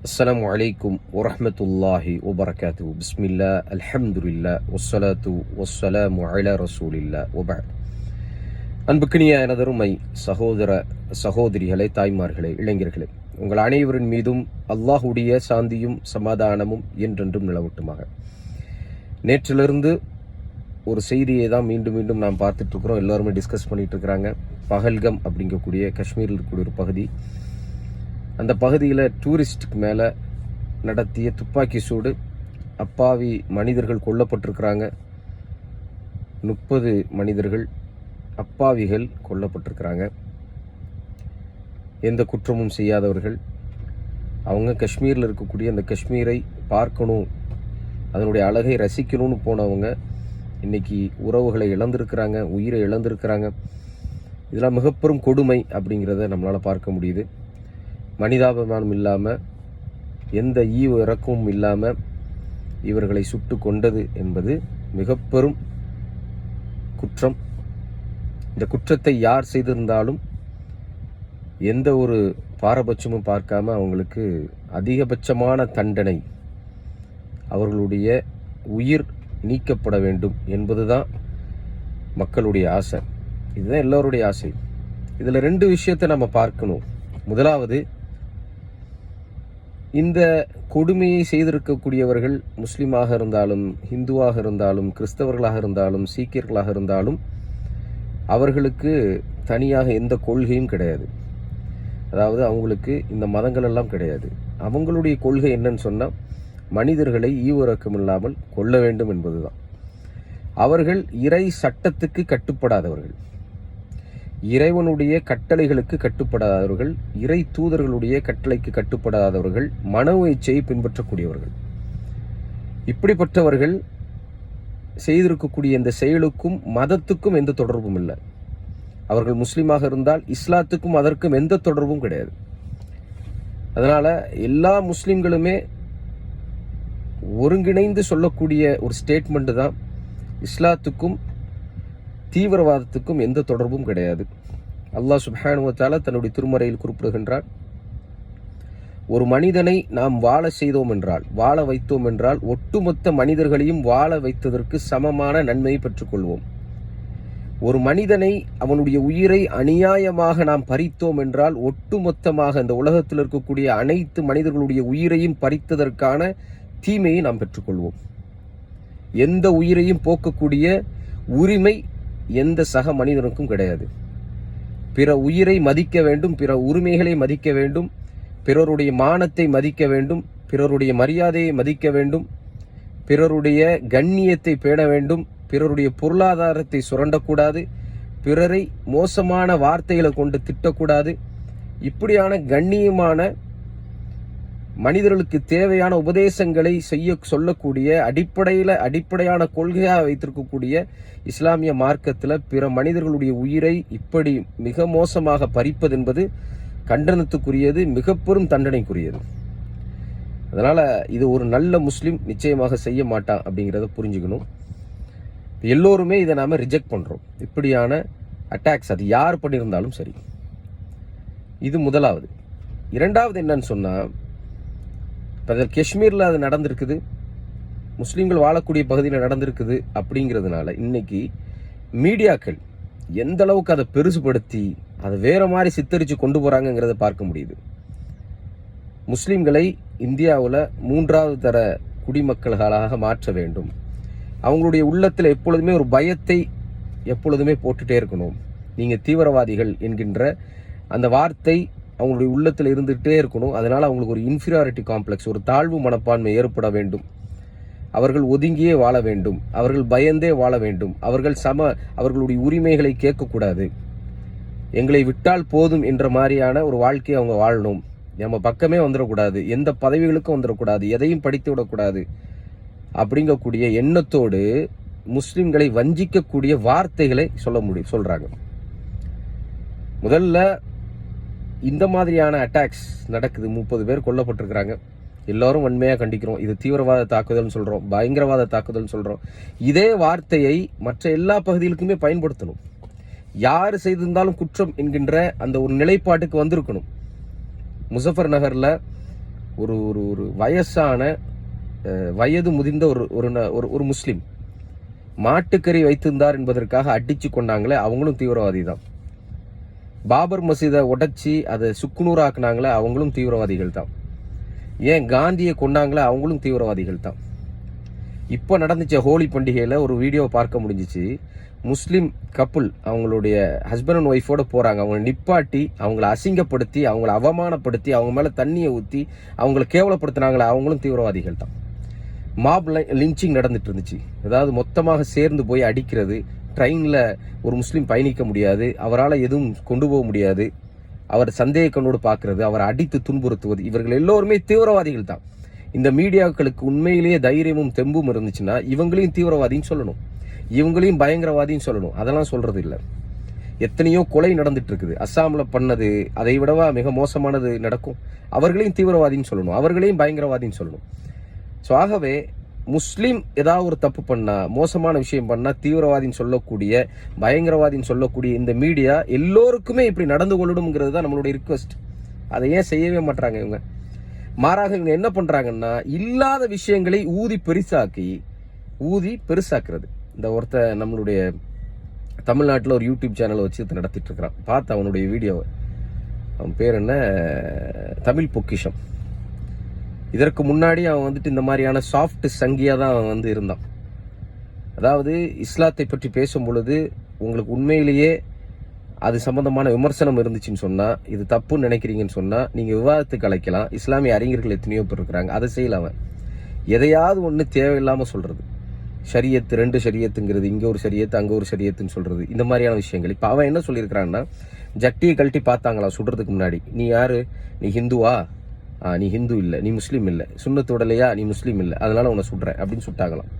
السلام عليكم ورحمة الله وبركاته بسم الله الحمد لله والصلاة والسلام على رسول الله وبعد அன்புக்கினிய எனதருமை சகோதர சகோதரிகளே தாய்மார்களே இளைஞர்களே உங்கள் அனைவரின் மீதும் அல்லாஹுடைய சாந்தியும் சமாதானமும் என்றென்றும் நிலவட்டுமாக நேற்றிலிருந்து ஒரு செய்தியை தான் மீண்டும் மீண்டும் நாம் பார்த்துட்டு இருக்கிறோம் எல்லாருமே டிஸ்கஸ் பண்ணிட்டு இருக்கிறாங்க பகல்கம் அப்படிங்கக்கூடிய காஷ்மீரில் இருக்கக்கூடிய ஒரு பகுதி அந்த பகுதியில் டூரிஸ்ட்டுக்கு மேலே நடத்திய துப்பாக்கி சூடு அப்பாவி மனிதர்கள் கொல்லப்பட்டிருக்கிறாங்க. முப்பது மனிதர்கள் அப்பாவிகள் கொல்லப்பட்டிருக்கிறாங்க. எந்த குற்றமும் செய்யாதவர்கள். அவங்க காஷ்மீரில் இருக்கக்கூடிய அந்த காஷ்மீரை பார்க்கணும். அதனுடைய அழகை ரசிக்கணும்னு போனவங்க இன்றைக்கி உறவுகளை இழந்திருக்கிறாங்க உயிரை இழந்திருக்கிறாங்க. இதெல்லாம் மிகப்பெரும் கொடுமை அப்படிங்கிறத நம்மளால் பார்க்க முடியுது. மனிதாபிமானம் இல்லாமல் எந்த ஈவு இறக்கமும் இல்லாமல் இவர்களை சுட்டு கொண்டது என்பது மிக பெரும் குற்றம். இந்த குற்றத்தை யார் செய்திருந்தாலும் எந்த ஒரு பாரபட்சமும் பார்க்காம அவங்களுக்கு அதிகபட்சமான தண்டனை அவர்களுடைய உயிர் நீக்கப்பட வேண்டும் என்பதுதான் மக்களுடைய ஆசை. இதுதான் எல்லோருடைய ஆசை. இதில் ரெண்டு விஷயத்தை நம்ம பார்க்கணும். முதலாவது இந்த கொடுமையை செய்திருக்கக்கூடியவர்கள் முஸ்லீமாக இருந்தாலும் இந்துவாக இருந்தாலும் கிறிஸ்தவர்களாக இருந்தாலும் சீக்கியர்களாக இருந்தாலும் அவர்களுக்கு தனியாக எந்த கொள்கையும் கிடையாது. அதாவது அவங்களுக்கு இந்த மதங்கள் எல்லாம் கிடையாது. அவங்களுடைய கொள்கை என்னன்னு சொன்னால் மனிதர்களை ஈவிறக்கம் இல்லாமல் கொள்ள வேண்டும் என்பதுதான். அவர்கள் இறை சட்டத்துக்கு கட்டுப்படாதவர்கள். இறைவனுடைய கட்டளைகளுக்கு கட்டுப்படாதவர்கள் இறை தூதர்களுடைய கட்டளைக்கு கட்டுப்படாதவர்கள் மனோ இச்சையை பின்பற்றக்கூடியவர்கள். இப்படிப்பட்டவர்கள் செய்திருக்கக்கூடிய இந்த செயலுக்கும் மதத்துக்கும் எந்த தொடர்பும் இல்லை. அவர்கள் முஸ்லீமாக இருந்தால் இஸ்லாத்துக்கும் அதற்கும் எந்த தொடர்பும் கிடையாது. அதனால் எல்லா முஸ்லீம்களுமே ஒருங்கிணைந்து சொல்லக்கூடிய ஒரு ஸ்டேட்மெண்ட்டு தான் இஸ்லாத்துக்கும் தீவிரவாதத்துக்கும் எந்த தொடர்பும் கிடையாது. அல்லாஹ் சுப்ஹானுவத்தால தன்னுடைய திருமறையில் குறிப்பிடுகின்றார் ஒரு மனிதனை நாம் வாழ செய்தோம் என்றால் வாழ வைத்தோம் என்றால் ஒட்டுமொத்த மனிதர்களையும் வாழ வைத்ததற்கு சமமான நன்மையை பெற்றுக்கொள்வோம். ஒரு மனிதனை அவனுடைய உயிரை அநியாயமாக நாம் பறித்தோம் என்றால் ஒட்டுமொத்தமாக இந்த உலகத்தில் இருக்கக்கூடிய அனைத்து மனிதர்களுடைய உயிரையும் பறித்ததற்கான தீமையை நாம் பெற்றுக்கொள்வோம். எந்த உயிரையும் போக்கக்கூடிய உரிமை எந்த சக மனிதனுக்கும் கிடையாது. பிற உயிரை மதிக்க வேண்டும் பிற உரிமைகளை மதிக்க வேண்டும் பிறருடைய மானத்தை மதிக்க வேண்டும் பிறருடைய மரியாதையை மதிக்க வேண்டும் பிறருடைய கண்ணியத்தை பேண வேண்டும் பிறருடைய பொருளாதாரத்தை சுரண்டக்கூடாது பிறரை மோசமான வார்த்தைகளை கொண்டு திட்டக்கூடாது. இப்படியான கண்ணியமான மனிதர்களுக்கு தேவையான உபதேசங்களை செய்ய சொல்லக்கூடிய அடிப்படையில் அடிப்படையான கொள்கையாக வைத்திருக்கக்கூடிய இஸ்லாமிய மார்க்கத்தில் பிற மனிதர்களுடைய உயிரை இப்படி மிக மோசமாக பறிப்பது என்பது கண்டனத்துக்குரியது மிக பெரும் தண்டனைக்குரியது. அதனால் இது ஒரு நல்ல முஸ்லீம் நிச்சயமாக செய்ய மாட்டான் அப்படிங்கிறத புரிஞ்சுக்கணும். எல்லோருமே இதை நாம் ரிஜெக்ட் பண்ணுறோம் இப்படியான அட்டாக்ஸ் அது யார் பண்ணியிருந்தாலும் சரி. இது முதலாவது. இரண்டாவது என்னன்னு சொன்னால் இப்போ காஷ்மீரில் அது நடந்திருக்குது. முஸ்லீம்கள் வாழக்கூடிய பகுதியில் நடந்திருக்குது அப்படிங்கிறதுனால இன்னைக்கு மீடியாக்கள் எந்த அளவுக்கு அதை பெருசுபடுத்தி அதை வேற மாதிரி சித்தரித்து கொண்டு போகிறாங்கங்கிறத பார்க்க முடியுது. முஸ்லீம்களை இந்தியாவில் மூன்றாவது தர குடிமக்கள்களாக மாற்ற வேண்டும். அவங்களுடைய உள்ளத்தில் எப்பொழுதுமே ஒரு பயத்தை எப்பொழுதுமே போட்டுட்டே இருக்கணும். நீங்கள் தீவிரவாதிகள் என்கின்ற அந்த வார்த்தை அவங்களுடைய உள்ளத்தில் இருந்துகிட்டே இருக்கணும். அதனால் அவங்களுக்கு ஒரு இன்ஃபீரியாரிட்டி காம்ப்ளெக்ஸ் ஒரு தாழ்வு மனப்பான்மை ஏற்பட வேண்டும். அவர்கள் ஒதுங்கியே வாழ வேண்டும். அவர்கள் பயந்தே வாழ வேண்டும். அவர்கள் சம அவர்களுடைய உரிமைகளை கேட்கக்கூடாது. எங்களை விட்டால் போதும் என்ற மாதிரியான ஒரு வாழ்க்கையை அவங்க வாழணும். நம்ம பக்கமே வந்துடக்கூடாது. எந்த பதவிகளுக்கும் வந்துடக்கூடாது. எதையும் படித்து விடக்கூடாது. அப்படிங்கக்கூடிய எண்ணத்தோடு முஸ்லிம்களை வஞ்சிக்கக்கூடிய வார்த்தைகளை சொல்ல முடியும் சொல்கிறாங்க முதல்ல இந்த மாதிரியான அட்டாக்ஸ் நடக்குது. முப்பது பேர் கொல்லப்பட்டிருக்கிறாங்க. எல்லாரும் வன்மையாக கண்டிக்கிறோம். இது தீவிரவாத தாக்குதல் சொல்கிறோம் பயங்கரவாத தாக்குதல்னு சொல்கிறோம் இதே வார்த்தையை மற்ற எல்லா பகுதிகளுக்குமே பயன்படுத்தணும். யார் செய்திருந்தாலும் குற்றம் என்கின்ற அந்த ஒரு நிலைப்பாட்டுக்கு வந்திருக்கணும். முசஃபர் நகரில் ஒரு ஒரு ஒரு வயசான வயது முதிர்ந்த ஒரு ஒரு ந- ஒரு ஒரு முஸ்லீம் மாட்டுக்கறி வைத்திருந்தார் என்பதற்காக அடித்து கொண்டாங்களே அவங்களும் தீவிரவாதி தான் பாபர் மசீதை உடைச்சி அதை சுக்குநூறாக்குனாங்களே அவங்களும் தீவிரவாதிகள் தான் ஏன் காந்தியை கொண்டாங்களே அவங்களும் தீவிரவாதிகள் தான் இப்போ நடந்துச்ச ஹோலி பண்டிகையில் ஒரு வீடியோ பார்க்க முடிஞ்சிச்சு. முஸ்லீம் கப்புள் அவங்களுடைய ஹஸ்பண்ட் அண்ட் ஒய்ஃபோட போகிறாங்க அவங்கள நிப்பாட்டி அவங்கள அசிங்கப்படுத்தி அவங்கள அவமானப்படுத்தி அவங்க மேலே தண்ணியை ஊற்றி அவங்கள கேவலப்படுத்தினாங்களே அவங்களும் தீவிரவாதிகள் தான் மாப் லிஞ்சிங் நடந்துட்டு இருந்துச்சு. அதாவது மொத்தமாக சேர்ந்து போய் அடிக்கிறது ட்ரெயினில் ஒரு முஸ்லீம் பயணிக்க முடியாது அவரால் எதுவும் கொண்டு போக முடியாது. அவர் சந்தேக கண்ணோடு பார்க்கறது அவரை அடித்து துன்புறுத்துவது இவர்கள் எல்லோருமே தீவிரவாதிகள் தான். இந்த மீடியாக்களுக்கு உண்மையிலேயே தைரியமும் தெம்பும் இருந்துச்சுன்னா இவங்களையும் தீவிரவாதின்னு சொல்லணும். இவங்களையும் பயங்கரவாதின்னு சொல்லணும். அதெல்லாம் சொல்றது இல்லை எத்தனையோ கொலை நடந்துட்டு இருக்குது அஸ்ஸாமில் பண்ணது அதை விடவா மிக மோசமானது நடக்கும்? அவர்களையும் தீவிரவாதின்னு சொல்லணும். அவர்களையும் பயங்கரவாதின்னு சொல்லணும். ஸோ ஆகவே முஸ்லீம் ஏதாவது ஒரு தப்பு பண்ணால் மோசமான விஷயம் பண்ணால் தீவிரவாதின்னு சொல்லக்கூடிய பயங்கரவாதின்னு சொல்லக்கூடிய இந்த மீடியா எல்லோருக்குமே இப்படி நடந்து கொள்ளணுங்கிறது தான் நம்மளுடைய ரிக்வஸ்ட் அதை ஏன் செய்யவே மாட்டாங்க இவங்க? மாறாக இவங்க என்ன பண்ணுறாங்கன்னா இல்லாத விஷயங்களை ஊதி பெருசாக்கி ஊதி பெருசாக்குறது. இந்த ஒருத்த நம்மளுடைய தமிழ்நாட்டில் ஒரு யூடியூப் சேனலை வச்சு நடத்திட்டு இருக்கிறான். பார்த்து அவனுடைய வீடியோவை அவன் பேர் என்ன? தமிழ் பொக்கிஷம். இதற்கு முன்னாடி அவன் வந்துட்டு இந்த மாதிரியான சாஃப்ட் சங்கியாக தான் அவன் வந்து இருந்தான். அதாவது இஸ்லாத்தை பற்றி பேசும் பொழுது உங்களுக்கு உண்மையிலேயே அது சம்பந்தமான விமர்சனம் இருந்துச்சுன்னு சொன்னால் இது தப்புன்னு நினைக்கிறீங்கன்னு சொன்னால் நீங்கள் விவாதத்துக்கு அழைக்கலாம். இஸ்லாமிய அறிஞர்கள் எத்தனையோ பேர் இருக்கிறாங்க. அதை செய்யல அவன். எதையாவது ஒன்று தேவையில்லாமல் சொல்கிறது சரியத்து ரெண்டு ஷரியத்துங்கிறது இங்கே ஒரு சரியத்து அங்கே ஒரு சரியத்துன்னு சொல்கிறது இந்த மாதிரியான விஷயங்கள். இப்போ அவன் என்ன சொல்லியிருக்கிறான்னா ஜட்டியை கழட்டி பார்த்தாங்களா சுடுறதுக்கு முன்னாடி? நீ யாரு? நீ ஹிந்துவா? நீ ஹிந்து இல்லை நீ முஸ்லீம் இல்லை. சுண்ணத்துடலையா நீ முஸ்லீம் இல்லை. அதனால் உன்னை சுடுறேன் அப்படின்னு சுட்டாங்களாம்.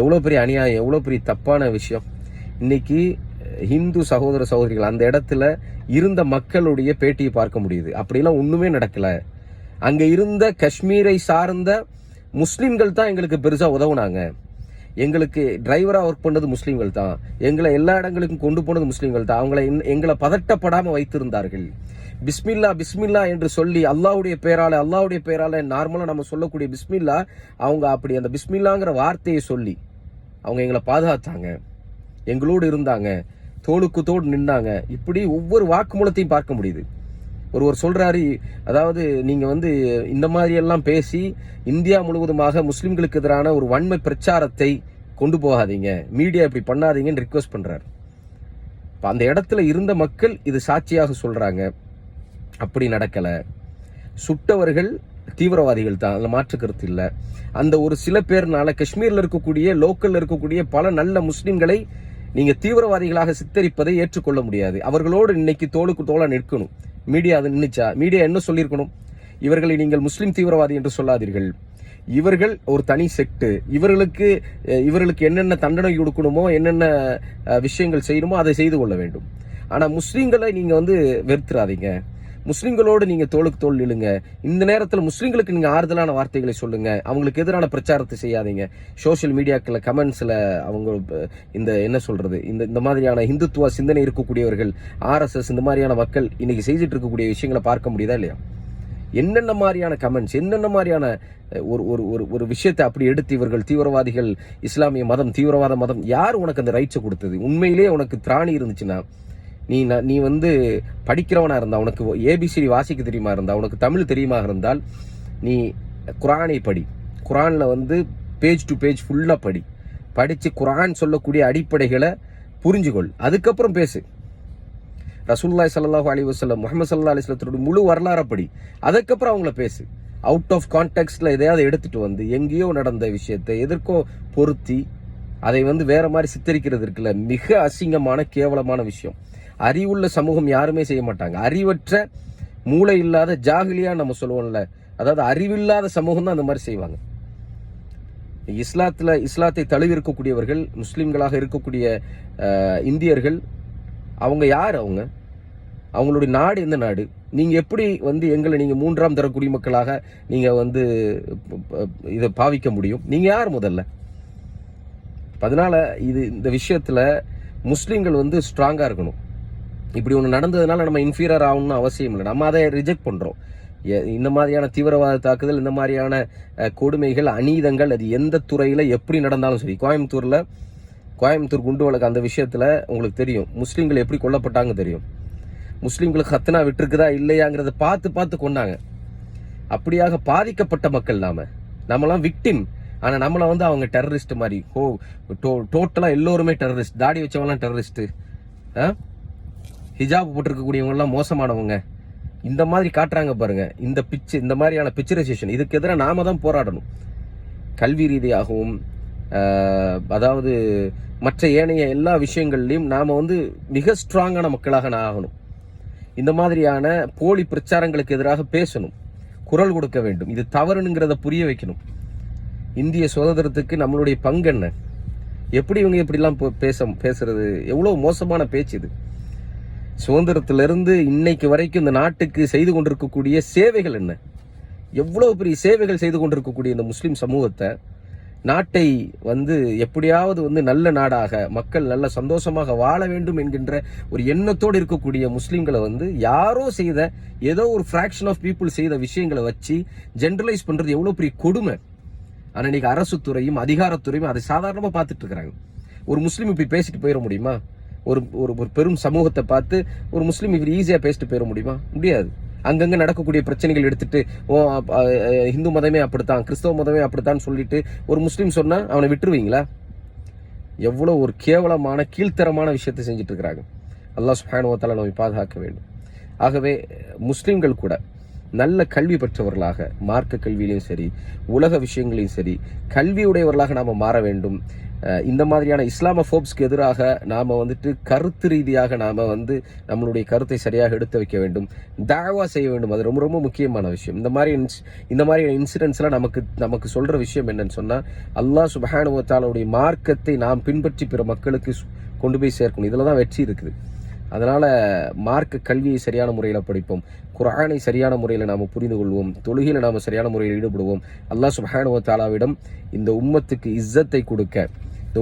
எவ்வளோ பெரிய அநியாயம் எவ்வளோ பெரிய தப்பான விஷயம். இன்னைக்கு ஹிந்து சகோதர சகோதரிகள் அந்த இடத்துல இருந்த மக்களுடைய பேட்டியை பார்க்க முடியுது. அப்படிலாம் ஒன்றுமே நடக்கலை. அங்கே இருந்த காஷ்மீரை சார்ந்த முஸ்லீம்கள் தான் எங்களுக்கு பெருசாக உதவுனாங்க. எங்களுக்கு டிரைவராக ஒர்க் பண்ணது முஸ்லீம்கள் தான். எங்களை எல்லா இடங்களுக்கும் கொண்டு போனது முஸ்லீம்கள் தான். அவங்களை எங்களை பதட்டப்படாமல் வைத்திருந்தார்கள். பிஸ்மில்லா பிஸ்மில்லா என்று சொல்லி அல்லாவுடைய பேரால அல்லாவுடைய பேரால நார்மலாக நம்ம சொல்லக்கூடிய பிஸ்மில்லா அவங்க அப்படி அந்த பிஸ்மில்லாங்கிற வார்த்தையை சொல்லி அவங்க எங்களை பாதுகாத்தாங்க எங்களோடு இருந்தாங்க தோளுக்கு தோடு நின்றாங்க இப்படி ஒவ்வொரு வாக்குமூலத்தையும் பார்க்க முடியுது. ஒருவர் சொல்கிறாரு அதாவது நீங்கள் வந்து இந்த மாதிரியெல்லாம் பேசி இந்தியா முழுவதுமாக முஸ்லீம்களுக்கு எதிரான ஒரு வன்மை பிரச்சாரத்தை கொண்டு போகாதீங்க. மீடியா இப்படி பண்ணாதீங்கன்னு ரிக்வெஸ்ட் பண்ணுறாரு இப்போ அந்த இடத்துல இருந்த மக்கள் இது சாட்சியாக சொல்கிறாங்க அப்படி நடக்கலை. சுட்டவர்கள் தீவிரவாதிகள் தான் அதில் மாற்று கருத்து இல்லை. அந்த ஒரு சில பேர்னால காஷ்மீரில் இருக்கக்கூடிய லோக்கலில் இருக்கக்கூடிய பல நல்ல முஸ்லீம்களை நீங்கள் தீவிரவாதிகளாக சித்தரிப்பதை ஏற்றுக்கொள்ள முடியாது. அவர்களோடு இன்னைக்கு தோளுக்கு தோளாக நிற்கணும். மீடியா அதை நின்றுச்சா மீடியா என்ன சொல்லியிருக்கணும்? இவர்களை நீங்கள் முஸ்லீம் தீவிரவாதி என்று சொல்லாதீர்கள். இவர்கள் ஒரு தனி செட்டு. இவர்களுக்கு இவர்களுக்கு என்னென்ன தண்டனை கொடுக்கணுமோ என்னென்ன விஷயங்கள் செய்யணுமோ அதை செய்து கொள்ள வேண்டும். ஆனால் முஸ்லீம்களை நீங்கள் வந்து வெறுத்துறாதீங்க. முஸ்லீம்களோடு நீங்கள் தோளுக்கு தோல் நிலுங்க இந்த நேரத்தில் முஸ்லீம்களுக்கு நீங்கள் ஆறுதலான வார்த்தைகளை சொல்லுங்கள் அவங்களுக்கு எதிரான பிரச்சாரத்தை செய்யாதீங்க. சோஷியல் மீடியாக்களில் கமெண்ட்ஸில் அவங்க இந்த என்ன சொல்கிறது இந்த இந்த மாதிரியான இந்துத்துவ சிந்தனை இருக்கக்கூடியவர்கள் ஆர்எஸ்எஸ் இந்த மாதிரியான மக்கள் இன்றைக்கி செய்துட்டு இருக்கக்கூடிய விஷயங்களை பார்க்க முடியுதா இல்லையா? என்னென்ன மாதிரியான கமெண்ட்ஸ் என்னென்ன மாதிரியான ஒரு ஒரு ஒரு ஒரு விஷயத்தை அப்படி எடுத்து இவர்கள் தீவிரவாதிகள் இஸ்லாமிய மதம் தீவிரவாத மதம் யார் உனக்கு அந்த ரைட்ஸை கொடுத்தது? உண்மையிலேயே உனக்கு திராணி இருந்துச்சுன்னா நீ ந- நீ வந்து படிக்கிறவனாக இருந்தால் உனக்கு ஏபிசிடி வாசிக்க தெரியுமா இருந்தால் உனக்கு தமிழ் தெரியுமா இருந்தால் நீ குரானை படி. குரானில் வந்து பேஜ் டு பேஜ் ஃபுல்லாக படி. படித்து குரான் சொல்லக்கூடிய அடிப்படைகளை புரிஞ்சுக்கொள் அதுக்கப்புறம் பேசு. ரசூல்லாய் ஸல்லல்லாஹு அலி வஸல்லம் முகமது சல்லா அலைஹி முழு வரலாறை படி. அதுக்கப்புறம் அவங்கள பேசு. அவுட் ஆஃப் கான்டெக்ட்ல எதையாவது எடுத்துகிட்டு வந்து எங்கேயோ நடந்த விஷயத்தை எதற்கோ பொருத்தி அதை வந்து வேற மாதிரி சித்தரிக்கிறது இருக்குல்ல மிக அசிங்கமான கேவலமான விஷயம். அறிவுள்ள சமூகம் யாருமே செய்ய மாட்டாங்க. அறிவற்ற மூளை இல்லாத ஜாகிலியா நம்ம சொல்லுவோம்ல. அதாவது அறிவில்லாத சமூகம் தான் அந்த மாதிரி செய்வாங்க. இஸ்லாத்தில் இஸ்லாத்தை தழுவி இருக்கக்கூடியவர்கள் முஸ்லீம்களாக இருக்கக்கூடிய இந்தியர்கள் அவங்க யார் அவங்க? அவங்களுடைய நாடு எந்த நாடு? நீங்கள் எப்படி வந்து எங்களை நீங்கள் மூன்றாம் தர குடிமக்களாக நீங்கள் வந்து இதை பாவிக்க முடியும்? நீங்கள் யார் முதல்ல? அதனால இது இந்த விஷயத்தில் முஸ்லீம்கள் வந்து ஸ்ட்ராங்காக இருக்கணும். இப்படி ஒன்று நடந்ததுனால நம்ம இன்ஃபீரியர் ஆகணும்னு அவசியம் இல்லை. நம்ம அதை ரிஜெக்ட் பண்ணுறோம் இந்த மாதிரியான தீவிரவாத தாக்குதல் இந்த மாதிரியான கொடுமைகள் அநீதங்கள் அது எந்த துறையில் எப்படி நடந்தாலும் சரி. கோயம்புத்தூரில் கோயம்புத்தூர் குண்டு வழக்கு அந்த விஷயத்தில் உங்களுக்கு தெரியும். முஸ்லீம்கள் எப்படி கொல்லப்பட்டாங்க தெரியும். முஸ்லீம்களுக்கு ஹத்தனா விட்டுருக்குதா இல்லையாங்கிறத பார்த்து பார்த்து கொண்டாங்க அப்படியாக பாதிக்கப்பட்ட மக்கள் நாம. நம்மலாம் விக்டிம் ஆனால் நம்மளை வந்து அவங்க டெரரிஸ்ட் மாதிரி. ஓ டோட்டலாக எல்லோருமே டெரரிஸ்ட் தாடி வச்சவங்கலாம் ஆ? ஹிஜாப் போட்டிருக்கக்கூடியவங்கெல்லாம் மோசமானவங்க. இந்த மாதிரி காட்டுறாங்க பாருங்க. இந்த பிச்சு இந்த மாதிரியான பிக்சரைசேஷன் இதுக்கு எதிராக நாம தான் போராடணும். கல்வி ரீதியாகவும் அதாவது மற்ற ஏனைய எல்லா விஷயங்கள்லையும் நாம் வந்து மிக ஸ்ட்ராங்கான மக்களாக நான் ஆகணும். இந்த மாதிரியான போலி பிரச்சாரங்களுக்கு எதிராக பேசணும். குரல் கொடுக்க வேண்டும். இது தவறுங்கிறத புரிய வைக்கணும். இந்திய சுதந்திரத்துக்கு நம்மளுடைய பங்கு என்ன எப்படி இவங்க இப்படிலாம் போ- பேச பேசுறது? எவ்வளோ மோசமான பேச்சு இது. சுதந்திரத்திலிருந்து இன்னைக்கு வரைக்கும் இந்த நாட்டுக்கு செய்து கொண்டிருக்கக்கூடிய சேவைகள் என்ன? எவ்வளோ பெரிய சேவைகள் செய்து கொண்டிருக்கக்கூடிய இந்த முஸ்லீம் சமூகத்தை நாட்டை வந்து எப்படியாவது வந்து நல்ல நாடாக மக்கள் நல்ல சந்தோஷமாக வாழ வேண்டும் என்கின்ற ஒரு எண்ணத்தோடு இருக்கக்கூடிய முஸ்லீம்களை வந்து யாரோ செய்த ஏதோ ஒரு ஃப்ராக்ஷன் ஆஃப் பீப்புள் செய்த விஷயங்களை வச்சு ஜென்ரலைஸ் பண்ணுறது எவ்வளோ பெரிய கொடுமை. ஆனால் இன்னைக்கு அரசு துறையும் அதிகாரத்துறையும் அதை சாதாரணமாக பார்த்துட்டு இருக்கிறாங்க. ஒரு முஸ்லீம் இப்படி பேசிட்டு போயிட முடியுமா? ஒரு ஒரு ஒரு பெரும் சமூகத்தை பார்த்து ஒரு முஸ்லீம் இப்படி ஈஸியாக பேசிட்டு போயிட முடியுமா? முடியாது. அங்கங்கே நடக்கக்கூடிய பிரச்சனைகள் எடுத்துட்டு ஓ இந்து மதமே அப்படித்தான் கிறிஸ்தவ மதமே அப்படித்தான் சொல்லிட்டு ஒரு முஸ்லீம் சொன்னால் அவனை விட்டுருவீங்களா? எவ்வளோ ஒரு கேவலமான கீழ்த்தரமான விஷயத்தை செஞ்சுட்டு இருக்கிறாங்க. அல்லா சுஹானுவத்தால் நம்மை பாதுகாக்க வேண்டும். ஆகவே முஸ்லீம்கள் கூட நல்ல கல்வி பெற்றவர்களாக மார்க்க கல்வியிலையும் சரி உலக விஷயங்களையும் சரி கல்வியுடையவர்களாக நாம் மாற வேண்டும். இந்த மாதிரியான இஸ்லாமோபோப்ஸ்க்கு எதிராக நாம் வந்துட்டு கருத்து ரீதியாக நாம் வந்து நம்மளுடைய கருத்தை சரியாக எடுத்து வைக்க வேண்டும் தாவா செய்ய வேண்டும். அது ரொம்ப ரொம்ப முக்கியமான விஷயம். இந்த மாதிரி இன்ஸ்- இந்த மாதிரியான இன்சிடென்ட்ஸ்லாம் நமக்கு நமக்கு சொல்கிற விஷயம் என்னன்னு சொன்னால் அல்லாஹ் சுபஹானுவத்தாலுடைய மார்க்கத்தை நாம் பின்பற்றி பிற மக்களுக்கு கொண்டு போய் சேர்க்கணும். இதில் தான் வெற்றி இருக்குது. அதனால் மார்க்க கல்வியை சரியான முறையில் படிப்போம். குரானை சரியான முறையில் நாம் புரிந்து கொள்வோம். தொழுகையில் நாம் சரியான முறையில் ஈடுபடுவோம். அல்லாஹ் சுப்ஹானஹு வ இந்த உம்மத்துக்கு இஸ்ஸத்தை கொடுக்க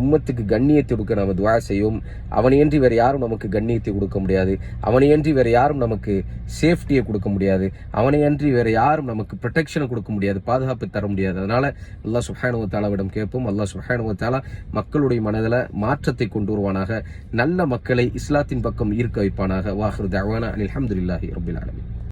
உம்மத்துக்கு கண்ணியத்தை கொடுக்க நாம் துவா செய்வோம் அவனையன்றி வேறு யாரும் நமக்கு கண்ணியத்தை கொடுக்க முடியாது. அவனையன்றி வேறு யாரும் நமக்கு சேஃப்டியை கொடுக்க முடியாது. அவனையன்றி வேறு யாரும் நமக்கு ப்ரொடெக்ஷனை கொடுக்க முடியாது. பாதுகாப்பு தர முடியாது. அதனால் அல்லா சுஹானுவத்தாலாவிடம் கேட்போம். அல்லா சுஹானுவத்தாலா மக்களுடைய மனதில் மாற்றத்தை கொண்டு வருவானாக. நல்ல மக்களை இஸ்லாத்தின் பக்கம் ஈர்க்க வைப்பானாக. வாஹிரு தஅவானா அலி அஹமதுல்லாஹி ரப்பில்